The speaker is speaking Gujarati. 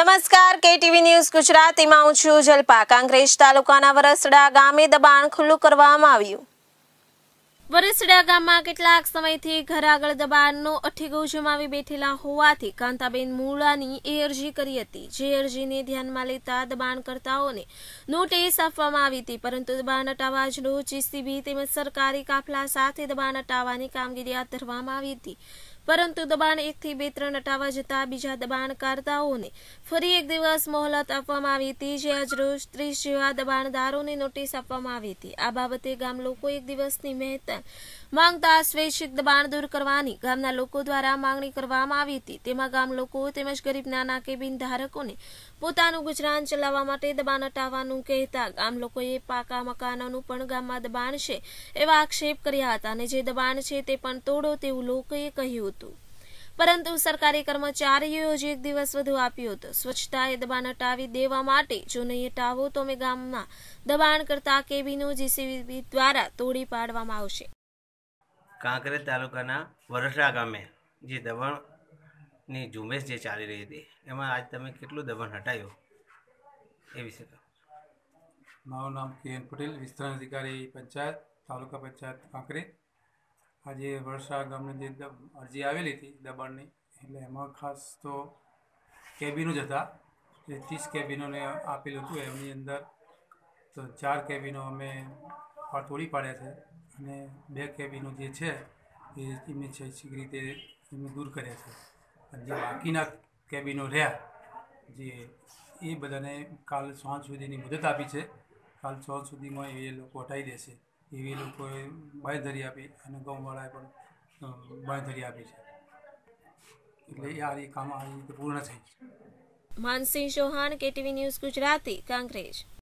નમસ્કાર, કેટીવી ન્યૂઝ ગુજરાતીમાં હું છું જલપા કાંગ્રેસ તાલુકાના વરસડા ગામે દબાણ ખુલ્લું કરવામાં આવ્યું. વરસડા ગામમાં કેટલાક સમયથી ઘર આગળ દબાણનો અઠીગો જમાવી બેઠેલા હોવાથી કાંતાબેન મૂળાની એ અરજી કરી હતી. જે અરજીને ધ્યાનમાં લેતા દબાણકર્તાઓને નોટિસ આપવામાં આવી હતી, પરંતુ દબાણ હટાવવા જીસીબી તેમજ સરકારી કાફલા સાથે દબાણ હટાવવાની કામગીરી હાથ ધરવામાં આવી હતી. પરંતુ દબાણ એકથી બે ત્રણ હટાવવા જતા બીજા દબાણકર્તાઓને ફરી એક દિવસ મોહલત આપવામાં આવી હતી. જે આજરોજ ત્રીસ જેવા દબાણદારોને નોટિસ આપવામાં આવી હતી. આ બાબતે ગામ લોકો એક દિવસની મહેનત માંગતા સ્વૈચ્છિક દબાણ દૂર કરવાની ગામના લોકો દ્વારા માંગણી કરવામાં આવી હતી. તેમાં ગામ લોકો તેમજ ગરીબ નાના કેબિન ધારકોને પોતાનું ગુજરાન ચલાવવા માટે દબાણ હટાવવાનું કહેતા ગામ લોકોએ પાકા મકાનોનું પણ ગામમાં દબાણ છે એવા આક્ષેપ કર્યા હતા અને જે દબાણ છે તે પણ તોડો તેવું લોકોએ કહ્યું હતું. પરંતુ સરકારી કર્મચારીઓએ જે એક દિવસ વધુ આપ્યો હતો. સ્વચ્છતાએ દબાણ હટાવી દેવા માટે જો નહીં હટાવો તો અમે ગામમાં દબાણ કરતા કેબીનો જીસીબી દ્વારા તોડી પાડવામાં આવશે. કાંકરેજ તાલુકાના વરસડા ગામે જે દબાણની ઝુંબેશ જે ચાલી રહી હતી એમાં આજ તમે કેટલું દબાણ હટાયું એ વિશે મારું નામ કે પટેલ વિસ્તરણ અધિકારી પંચાયત તાલુકા પંચાયત કાંકરેજ આજે વરસા ગામની જે અરજી આવેલી હતી દબાણની, એટલે એમાં ખાસ તો કેબિનો જ હતા. જે ત્રીસ કેબિનોને આપેલું હતું, એમની અંદર તો ચાર કેબિનો અમે તોડી પાડ્યા છે અને બે કેબિનો જે છે એ એમને શૈક્ષિક રીતે એમને દૂર કર્યા છે. અને જે બાકીના કેબિનો રહ્યા, જે એ બધાને કાલ સાંજ સુધીની મુદત આપી છે. કાલ સાંજ સુધીમાં એ લોકો હટાવી દેશે. એવી લોકોએ બાંયધરી આપી અને ગામવાળાએ પણ બાંયધરી આપી છે. એટલે એ આ રીતે કામ આ રીતે પૂર્ણ થઈ છે માનસિંહ ચૌહાણ, કેટીવી ન્યૂઝ ગુજરાતી, કાંકરેજ.